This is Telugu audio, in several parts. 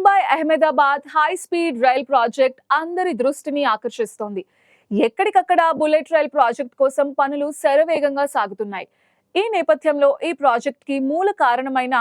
Mumbai Ahmedabad high speed rail project అందరి దృష్టిని ఆకర్షిస్తోంది. ఎక్కడికక్కడ బుల్లెట్ రైల్ ప్రాజెక్ట్ కోసం పనులు శరవేగంగా సాగుతున్నాయి. ఈ నేపథ్యంలో ఈ ప్రాజెక్ట్కి మూల కారణమైన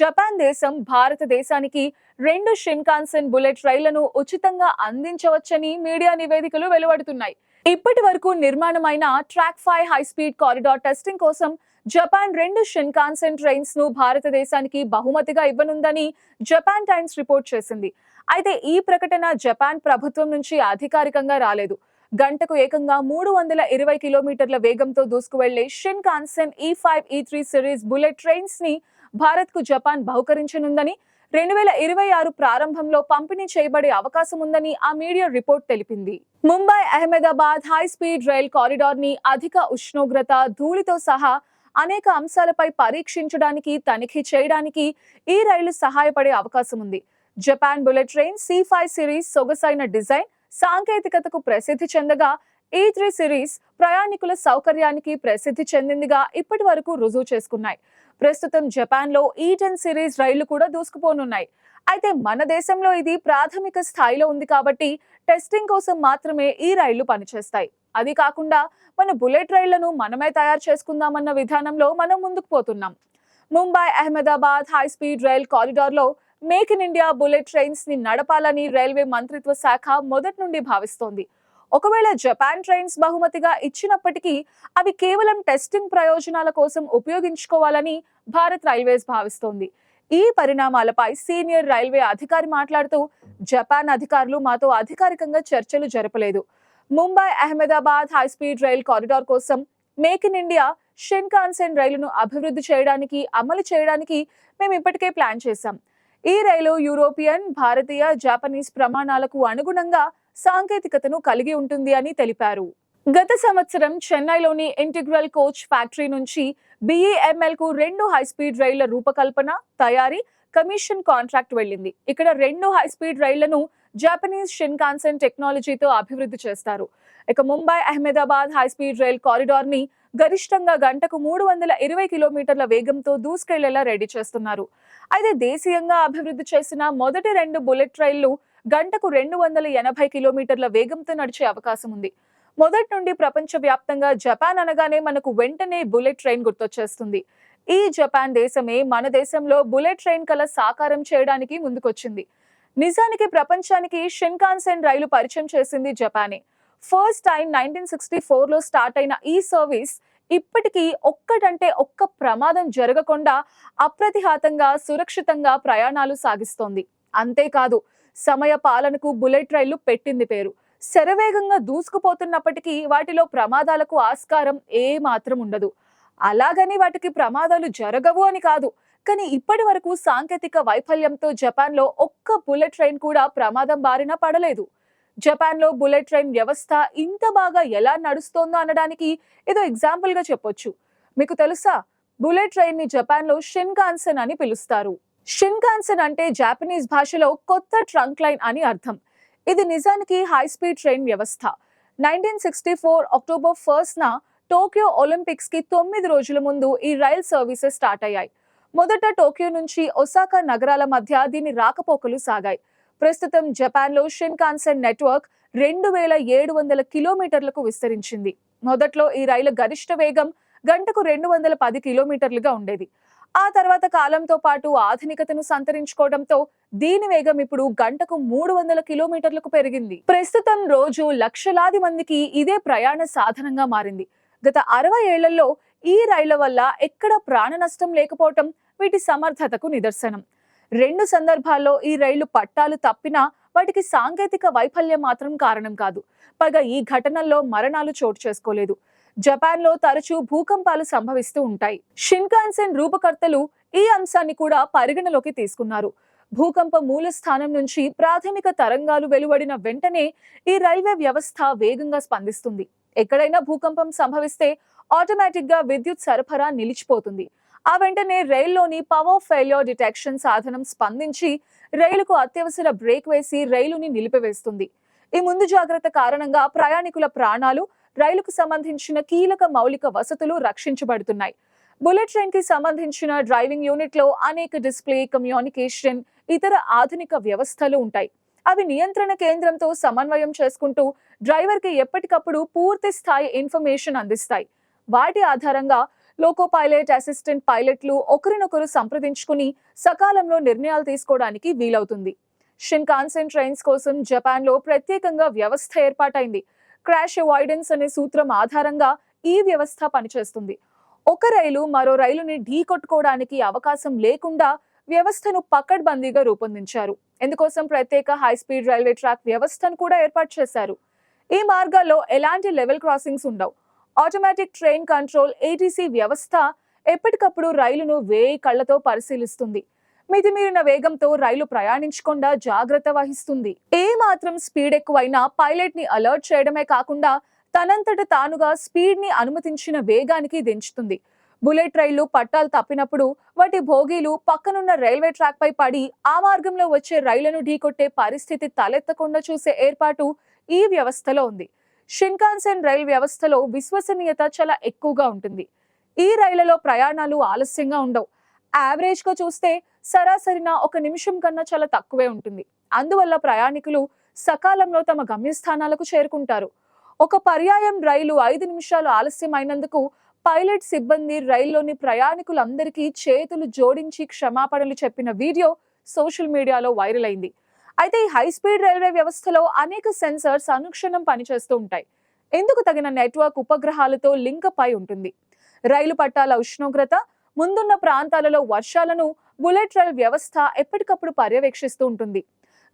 జపాన్ దేశం భారతదేశానికి రెండు షిన్కాన్సెన్ బుల్లెట్ రైళ్ళను ఉచితంగా అందించవచ్చని మీడియా నివేదికలు వెలువడుతున్నాయి. ఇప్పటి వరకు నిర్మాణమైన track five high speed corridor testing కోసం జపాన్ రెండు షిన్కాన్సెన్ ట్రైన్స్ను భారతదేశానికి బహుమతిగా ఇవ్వనుందని జపాన్ టైమ్స్ రిపోర్ట్ చేసింది. అయితే ఈ ప్రకటన జపాన్ ప్రభుత్వం నుంచి అధికారికంగా రాలేదు. గంటకు ఏకంగా మూడు వందల ఇరవై కిలోమీటర్ల వేగంతో దూసుకువెళ్ళే షిన్ కాన్సెన్ ఈ ఫైవ్ ఈ త్రీ సిరీస్ బుల్లెట్ ట్రైన్స్ని భారత్కు జపాన్ బహుకరించనుందని రెండు వేల ఇరవై ఆరు ప్రారంభంలో పంపిణీ చేయబడే అవకాశం ఉందని ఆ మీడియా రిపోర్ట్ తెలిపింది. Mumbai Ahmedabad high speed rail కారిడార్ని అధిక ఉష్ణోగ్రత ధూళితో సహా అనేక అంశాలపై పరీక్షించడానికి తనిఖీ చేయడానికి ఈ రైలు సహాయపడే అవకాశం ఉంది. Japan bullet train C five series సొగసైన డిజైన్ సాంకేతికతకు ప్రసిద్ధి చెందగా ఈ త్రీ సిరీస్ ప్రయాణికుల సౌకర్యానికి ప్రసిద్ధి చెందిందిగా ఇప్పటి వరకు రుజువు చేసుకున్నాయి. ప్రస్తుతం జపాన్లో ఈ టెన్ సిరీస్ రైళ్ళు కూడా దూసుకుపోనున్నాయి. అయితే మన దేశంలో ఇది ప్రాథమిక స్థాయిలో ఉంది కాబట్టి టెస్టింగ్ కోసం మాత్రమే ఈ రైళ్ళు పనిచేస్తాయి. అది కాకుండా మన బుల్లెట్ రైళ్ళను మనమే తయారు చేసుకుందామన్న విధానంలో మనం ముందుకు పోతున్నాం. Mumbai Ahmedabad high speed rail కారిడార్లో make in India bullet ట్రైన్స్ని నడపాలని రైల్వే మంత్రిత్వ శాఖ మొదటి నుండి భావిస్తోంది. ఒకవేళ జపాన్ ట్రైన్స్ బహుమతిగా ఇచ్చినప్పటికీ అవి కేవలం టెస్టింగ్ ప్రయోజనాల కోసం ఉపయోగించుకోవాలని భారత్ రైల్వేస్ భావిస్తోంది. ఈ పరిణామాలపై సీనియర్ రైల్వే అధికారి మాట్లాడుతూ జపాన్ అధికారులు మాతో అధికారికంగా చర్చలు జరపలేదు. Mumbai Ahmedabad high speed rail corridor కోసం మేక్ ఇన్ ఇండియా షిన్కాన్సెన్ రైలును అభివృద్ధి చేయడానికి అమలు చేయడానికి మేము ఇప్పటికే ప్లాన్ చేశాం. ఈ రైలు యూరోపియన్ భారతీయ జపనీస్ ప్రమాణాలకు అనుగుణంగా సాంకేతికతను కలిగి ఉంటుంది అని తెలిపారు. గత సంవత్సరం చెన్నైలోని ఇంటిగ్రల్ కోచ్ ఫ్యాక్టరీ నుంచి బిఈఎంఎల్కు రెండు హై స్పీడ్ రైళ్ళ రూపకల్పన తయారీ కమిషన్ కాంట్రాక్ట్ వెళ్ళింది. ఇక్కడ రెండు హై స్పీడ్ రైళ్ళను జపనీస్ షిన్కాన్సన్ టెక్నాలజీతో అభివృద్ధి చేస్తారు. ఇక Mumbai Ahmedabad high speed rail కారిడార్ని గరిష్టంగా గంటకు మూడు వందల ఇరవై కిలోమీటర్ల వేగంతో దూసుకెళ్ళేలా రెడీ చేస్తున్నారు. అయితే దేశీయంగా అభివృద్ధి చేసిన మొదటి రెండు బుల్లెట్ రైళ్ళు గంటకు రెండు వందల ఎనభై కిలోమీటర్ల వేగంతో నడిచే అవకాశం ఉంది. మొదటి నుండి ప్రపంచవ్యాప్తంగా జపాన్ అనగానే మనకు వెంటనే బుల్లెట్ ట్రైన్ గుర్తొచ్చేస్తుంది. ఈ జపాన్ దేశమే మన దేశంలో బుల్లెట్ ట్రైన్ కల సాకారం చేయడానికి ముందుకొచ్చింది. నిజానికి ప్రపంచానికి షిన్కాన్సెన్ రైలు పరిచయం చేసింది జపానే. ఫస్ట్ టైం నైన్టీన్ సిక్స్టీ ఫోర్లో స్టార్ట్ అయిన ఈ సర్వీస్ ఇప్పటికీ ఒక్కటంటే ఒక్క ప్రమాదం జరగకుండా అప్రతిహాతంగా సురక్షితంగా ప్రయాణాలు సాగిస్తోంది. అంతేకాదు సమయ పాలనకు బుల్లెట్ రైళ్ళు పెట్టింది పేరు. శరవేగంగా దూసుకుపోతున్నప్పటికీ వాటిలో ప్రమాదాలకు ఆస్కారం ఏ మాత్రం ఉండదు. అలాగని వాటికి ప్రమాదాలు జరగవు అని కాదు కానీ ఇప్పటి వరకు సాంకేతిక వైఫల్యంతో జపాన్లో ఒక్క బుల్లెట్ ట్రైన్ కూడా ప్రమాదం బారిన పడలేదు. జపాన్లో బుల్లెట్ ట్రైన్ వ్యవస్థ ఇంత బాగా ఎలా నడుస్తోందో అనడానికి ఏదో ఎగ్జాంపుల్గా చెప్పొచ్చు. మీకు తెలుసా? బుల్లెట్ ట్రైన్ని జపాన్లో షిన్కాన్సన్ అని పిలుస్తారు. షిన్కాన్సన్ అంటే జాపనీస్ భాషలో కొత్త ట్రంక్ లైన్ అని అర్థం. ఇది నిజానికి హై స్పీడ్ ట్రైన్ వ్యవస్థ. Nineteen sixty four October first Tokyo ఒలింపిక్స్కి తొమ్మిది రోజుల ముందు ఈ రైల్ సర్వీసెస్ స్టార్ట్ అయ్యాయి. మొదట టోక్యో నుంచి ఒసాకా నగరాల మధ్య దీని రాకపోకలు సాగాయి. ప్రస్తుతం జపాన్లో షిన్కాన్సెన్ నెట్వర్క్ రెండు వేల ఏడు వందల కిలోమీటర్లకు విస్తరించింది. మొదట్లో ఈ రైలు గరిష్ట వేగం గంటకు రెండు వందల పది కిలోమీటర్లుగా ఉండేది. ఆ తర్వాత కాలంతో పాటు ఆధునికతను సంతరించుకోవడంతో దీని వేగం ఇప్పుడు గంటకు మూడు వందల కిలోమీటర్లకు పెరిగింది. ప్రస్తుతం రోజు లక్షలాది మందికి ఇదే ప్రయాణ సాధనంగా మారింది. గత అరవై ఏళ్ళలో ఈ రైళ్ళ వల్ల ఎక్కడ ప్రాణ నష్టం లేకపోవటం వీటి సమర్థతకు నిదర్శనం. రెండు సందర్భాల్లో ఈ రైళ్ళు పట్టాలు తప్పినా వాటికి సాంకేతిక వైఫల్యం మాత్రం కారణం కాదు. పైగా ఈ ఘటనల్లో మరణాలు చోటు చేసుకోలేదు. జపాన్లో తరచూ భూకంపాలు సంభవిస్తూ ఉంటాయి. షిన్కాన్సెన్ రూపకర్తలు ఈ అంశాన్ని కూడా పరిగణలోకి తీసుకున్నారు. భూకంప మూల స్థానం నుంచి ప్రాథమిక తరంగాలు వెలువడిన వెంటనే ఈ రైల్వే వ్యవస్థ వేగంగా స్పందిస్తుంది. ఎక్కడైనా భూకంపం సంభవిస్తే ఆటోమేటిక్గా విద్యుత్ సరఫరా నిలిచిపోతుంది. ఆ వెంటనే రైల్లోని పవర్ ఫెయిల్యూర్ డిటెక్షన్ సాధనం స్పందించి రైలుకు అత్యవసర బ్రేక్ వేసి రైలుని నిలిపివేస్తుంది. ఈ ముందు జాగ్రత్త కారణంగా ప్రయాణికుల ప్రాణాలు రైలుకు సంబంధించిన కీలక మౌలిక వసతులు రక్షించబడుతున్నాయి. బుల్లెట్ ట్రైన్కి సంబంధించిన డ్రైవింగ్ యూనిట్లో అనేక డిస్ప్లే కమ్యూనికేషన్ ఇతర ఆధునిక వ్యవస్థలు ఉంటాయి. అవి నియంత్రణ కేంద్రంతో సమన్వయం చేసుకుంటూ డ్రైవర్కి ఎప్పటికప్పుడు పూర్తి స్థాయి ఇన్ఫర్మేషన్ అందిస్తాయి. వాటి ఆధారంగా లోకో పైలట్ అసిస్టెంట్ పైలట్లు ఒకరినొకరు సంప్రదించుకుని సకాలంలో నిర్ణయాలు తీసుకోవడానికి వీలవుతుంది. షిన్కాన్సెన్ ట్రైన్స్ కోసం జపాన్లో ప్రత్యేకంగా వ్యవస్థ ఏర్పాటైంది. క్రాష్ అవాయిడెన్స్ అనే సూత్రం ఆధారంగా ఈ వ్యవస్థ పనిచేస్తుంది. ఒక రైలు మరో రైలుని ఢీ కొట్టుకోవడానికి అవకాశం లేకుండా వ్యవస్థను పకడ్బందీగా రూపొందించారు. ఇందుకోసం ప్రత్యేక హై స్పీడ్ రైల్వే ట్రాక్ వ్యవస్థను కూడా ఏర్పాటు చేశారు. ఈ మార్గాల్లో ఎలాంటి లెవెల్ క్రాసింగ్స్ ఉండవు. ఆటోమేటిక్ ట్రైన్ కంట్రోల్ ఏటీసీ వ్యవస్థ ఎప్పటికప్పుడు రైలును వేయి కళ్ళతో పరిశీలిస్తుంది. మితిమీరిన వేగంతో రైలు ప్రయాణించకుండా జాగ్రత్త వహిస్తుంది. ఏ మాత్రం స్పీడ్ ఎక్కువైనా పైలట్ని అలర్ట్ చేయడమే కాకుండా తనంతట తానుగా స్పీడ్ని అనుమతించిన వేగానికి దించుతుంది. బుల్లెట్ రైళ్ళు పట్టాలు తప్పినప్పుడు వాటి భోగీలు పక్కనున్న రైల్వే ట్రాక్ పై పడి ఆ మార్గంలో వచ్చే రైళ్ళను ఢీకొట్టే పరిస్థితి తలెత్తకుండా చూసే ఏర్పాటు ఈ వ్యవస్థలో ఉంది. షిన్కాన్సెన్ రైల్ వ్యవస్థలో విశ్వసనీయత చాలా ఎక్కువగా ఉంటుంది. ఈ రైళ్ళలో ప్రయాణాలు ఆలస్యంగా ఉండవు. యావరేజ్గా చూస్తే సరాసరిన ఒక నిమిషం కన్నా చాలా తక్కువే ఉంటుంది. అందువల్ల ప్రయాణికులు సకాలంలో తమ గమ్యస్థానాలకు చేరుకుంటారు. ఒక పర్యాయం రైలు ఐదు నిమిషాలు ఆలస్యం అయినందుకు పైలట్ సిబ్బంది రైల్లోని ప్రయాణికులందరికీ చేతులు జోడించి క్షమాపణలు చెప్పిన వీడియో సోషల్ మీడియాలో వైరల్ అయింది. అయితే ఈ హై స్పీడ్ రైల్వే వ్యవస్థలో అనేక సెన్సర్స్ అనుక్షణం పనిచేస్తూ ఉంటాయి. ఎందుకు తగిన నెట్వర్క్ ఉపగ్రహాలతో లింక్ పై ఉంటుంది? రైలు పట్టాల ఉష్ణోగ్రత ముందున్న ప్రాంతాలలో వర్షాలను బుల్లెట్ రైల్ వ్యవస్థ ఎప్పటికప్పుడు పర్యవేక్షిస్తూ ఉంటుంది.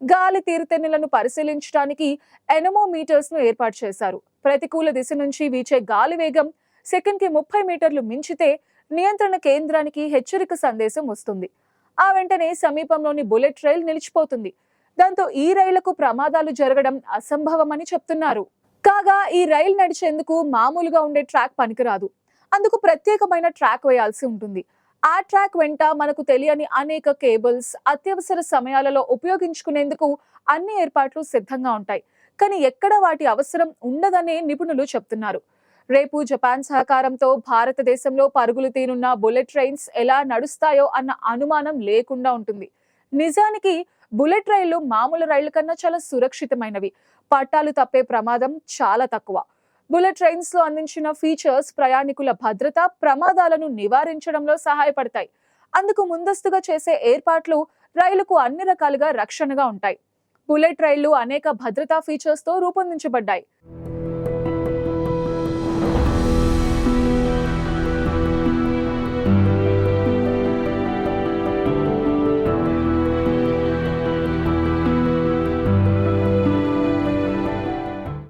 గాలి తీరుతెన్నులను పరిశీలించడానికి ఎనమోమీటర్స్ను ఏర్పాటు చేశారు. ప్రతికూల దిశ నుంచి వీచే గాలి వేగం సెకండ్కి ముప్పై మీటర్లు మించితే నియంత్రణ కేంద్రానికి హెచ్చరిక సందేశం వస్తుంది. ఆ వెంటనే సమీపంలోని బుల్లెట్ రైల్ నిలిచిపోతుంది. దాంతో ఈ రైళ్ళకు ప్రమాదాలు జరగడం అసంభవమని చెప్తున్నారు. కాగా ఈ రైలు నడిచేందుకు మామూలుగా ఉండే ట్రాక్ పనికిరాదు. అందుకు ప్రత్యేకమైన ట్రాక్ వేయాల్సి ఉంటుంది. ఆ ట్రాక్ వెంట మనకు తెలియని అనేక కేబుల్స్ అత్యవసర సమయాలలో ఉపయోగించుకునేందుకు అన్ని ఏర్పాట్లు సిద్ధంగా ఉంటాయి. కానీ ఎక్కడ వాటి అవసరం ఉండదనే నిపుణులు చెప్తున్నారు. రేపు జపాన్ సహకారంతో భారతదేశంలో పరుగులు తీనున్న బుల్లెట్ ట్రైన్స్ ఎలా నడుస్తాయో అన్న అనుమానం లేకుండా ఉంటుంది. నిజానికి బుల్లెట్ రైళ్ళు మామూలు రైళ్ళ కన్నా చాలా సురక్షితమైనవి. పట్టాలు తప్పే ప్రమాదం చాలా తక్కువ. బుల్లెట్ ట్రైన్స్లో అందించిన ఫీచర్స్ ప్రయాణికుల భద్రత ప్రమాదాలను నివారించడంలో సహాయపడతాయి. అందుకు ముందస్తుగా చేసే ఏర్పాట్లు రైలుకు అన్ని రకాలుగా రక్షణగా ఉంటాయి. బుల్లెట్ రైళ్ళు అనేక భద్రతా ఫీచర్స్తో రూపొందించబడ్డాయి.